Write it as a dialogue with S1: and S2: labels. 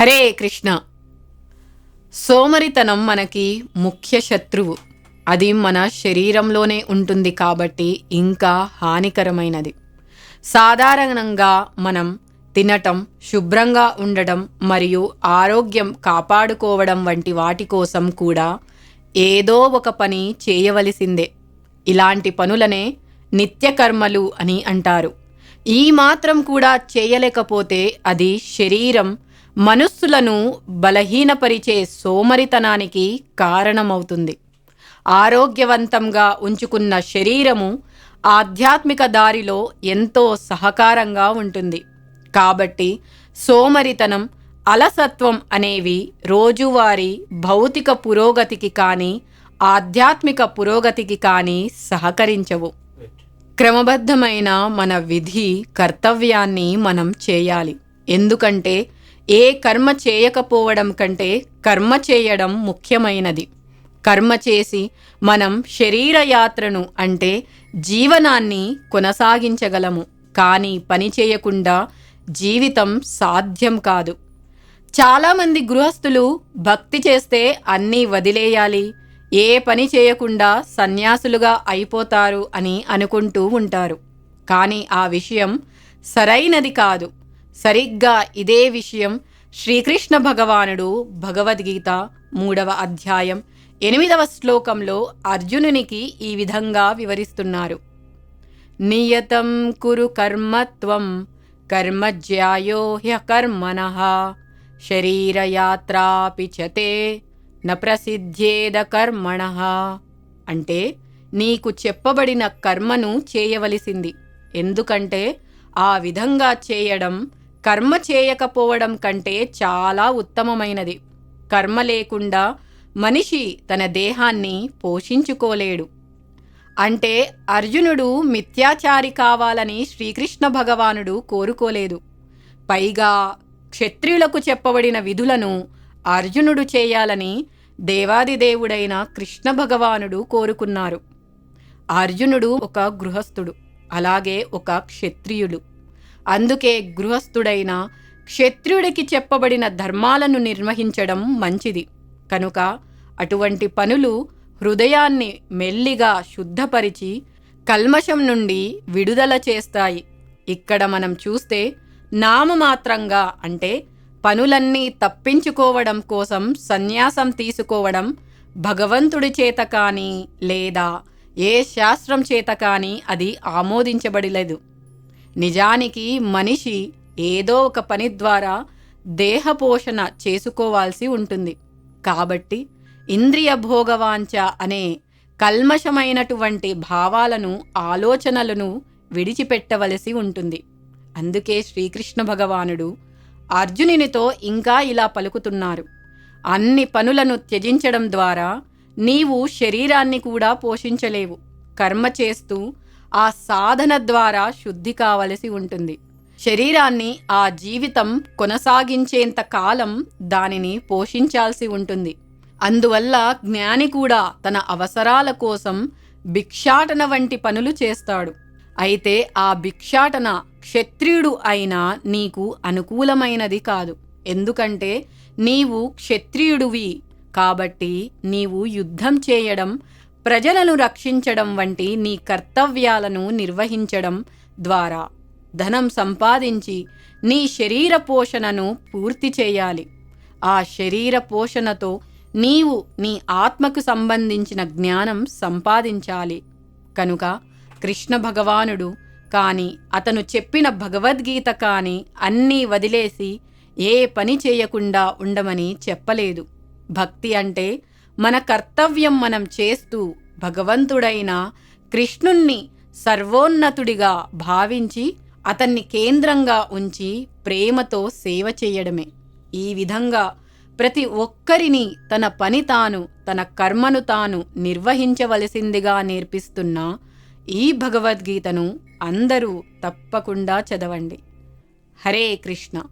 S1: హరే కృష్ణ. సోమరితనం మనకి ముఖ్య శత్రువు. అది మన శరీరంలోనే ఉంటుంది కాబట్టి ఇంకా హానికరమైనది. సాధారణంగా మనం తినటం శుభ్రంగా ఉండటం మరియు ఆరోగ్యం కాపాడుకోవడం వంటి వాటి కోసం కూడా ఏదో ఒక పని చేయవలసిందే. ఇలాంటి పనులనే నిత్యకర్మలు అని అంటారు. ఈ మాత్రం కూడా చేయలేకపోతే అది శరీరం మనస్సులను బలహీనపరిచే సోమరితనానికి కారణమవుతుంది. ఆరోగ్యవంతంగా ఉంచుకున్న శరీరము ఆధ్యాత్మిక దారిలో ఎంతో సహకారంగా ఉంటుంది. కాబట్టి సోమరితనం అలసత్వం అనేవి రోజువారీ భౌతిక పురోగతికి కానీ ఆధ్యాత్మిక పురోగతికి కానీ సహకరించవు. క్రమబద్ధమైన మన విధి కర్తవ్యాన్ని మనం చేయాలి. ఎందుకంటే ఏ కర్మ చేయకపోవడం కంటే కర్మ చేయడం ముఖ్యమైనది. కర్మ చేసి మనం శరీరయాత్రను అంటే జీవనాన్ని కొనసాగించగలము. కానీ పని చేయకుండా జీవితం సాధ్యం కాదు. చాలామంది గృహస్థులు భక్తి చేస్తే అన్నీ వదిలేయాలి. ఏ పని చేయకుండా సన్యాసులుగా అయిపోతారు అని అనుకుంటూ ఉంటారు. కానీ ఆ విషయం సరైనది కాదు. సరిగ్గా ఇదే విషయం శ్రీకృష్ణ భగవానుడు భగవద్గీత మూడవ అధ్యాయం ఎనిమిదవ శ్లోకంలో అర్జునునికి ఈ విధంగా వివరిస్తున్నారు. నియతం కురు కర్మత్వం కర్మజ్యాయో హ్యకర్మణ శరీరయాత్రాపి చతే నప్రసిద్ధేద కర్మణ. అంటే నీకు చెప్పబడిన కర్మను చేయవలసింది. ఎందుకంటే ఆ విధంగా చేయడం కర్మ చేయకపోవడం కంటే చాలా ఉత్తమమైనది. కర్మ లేకుండా మనిషి తన దేహాన్ని పోషించుకోలేడు. అంటే అర్జునుడు మిథ్యాచారి కావాలని శ్రీకృష్ణ భగవానుడు కోరుకోలేదు. పైగా క్షత్రియులకు చెప్పబడిన విధులను అర్జునుడు చేయాలని దేవాదిదేవుడైన కృష్ణ భగవానుడు కోరుకున్నారు. అర్జునుడు ఒక గృహస్థుడు అలాగే ఒక క్షత్రియుడు. అందుకే గృహస్థుడైన క్షత్రియుడికి చెప్పబడిన ధర్మాలను నిర్వహించడం మంచిది. కనుక అటువంటి పనులు హృదయాన్ని మెల్లిగా శుద్ధపరిచి కల్మషం నుండి విడుదల చేస్తాయి. ఇక్కడ మనం చూస్తే నామమాత్రంగా అంటే పనులన్నీ తప్పించుకోవడం కోసం సన్యాసం తీసుకోవడం భగవంతుడి చేత కానీ లేదా ఏ శాస్త్రం చేత కానీ అది ఆమోదించబడలేదు. నిజానికి మనిషి ఏదో ఒక పని ద్వారా దేహపోషణ చేసుకోవాల్సి ఉంటుంది. కాబట్టి ఇంద్రియ భోగవాంఛ అనే కల్మషమైనటువంటి భావాలను ఆలోచనలను విడిచిపెట్టవలసి ఉంటుంది. అందుకే శ్రీకృష్ణ భగవానుడు అర్జునునితో ఇంకా ఇలా పలుకుతున్నారు. అన్ని పనులను త్యజించడం ద్వారా నీవు శరీరాన్ని కూడా పోషించలేవు. కర్మ చేస్తూ ఆ సాధన ద్వారా శుద్ధి కావలసి ఉంటుంది. శరీరాన్ని ఆ జీవితం కొనసాగించేంత కాలం దానిని పోషించాల్సి ఉంటుంది. అందువల్ల జ్ఞాని కూడా తన అవసరాల కోసం భిక్షాటన వంటి పనులు చేస్తాడు. అయితే ఆ భిక్షాటన క్షత్రియుడు అయినా నీకు అనుకూలమైనది కాదు. ఎందుకంటే నీవు క్షత్రియుడివి కాబట్టి నీవు యుద్ధం చేయడం ప్రజలను రక్షించడం వంటి నీ కర్తవ్యాలను నిర్వహించడం ద్వారా ధనం సంపాదించి నీ శరీర పోషణను పూర్తి చేయాలి. ఆ శరీర పోషణతో నీవు నీ ఆత్మకు సంబంధించిన జ్ఞానం సంపాదించాలి. కనుక కృష్ణ భగవానుడు కానీ అతను చెప్పిన భగవద్గీత కానీ అన్నీ వదిలేసి ఏ పని చేయకుండా ఉండమని చెప్పలేదు. భక్తి అంటే మన కర్తవ్యం మనం చేస్తూ భగవంతుడైన కృష్ణుణ్ణి సర్వోన్నతుడిగా భావించి అతన్ని కేంద్రంగా ఉంచి ప్రేమతో సేవ చేయడమే. ఈ విధంగా ప్రతి ఒక్కరిని తన పని తాను తన కర్మను తాను నిర్వహించవలసిందిగా నేర్పిస్తున్న ఈ భగవద్గీతను అందరూ తప్పకుండా చదవండి. హరే కృష్ణ.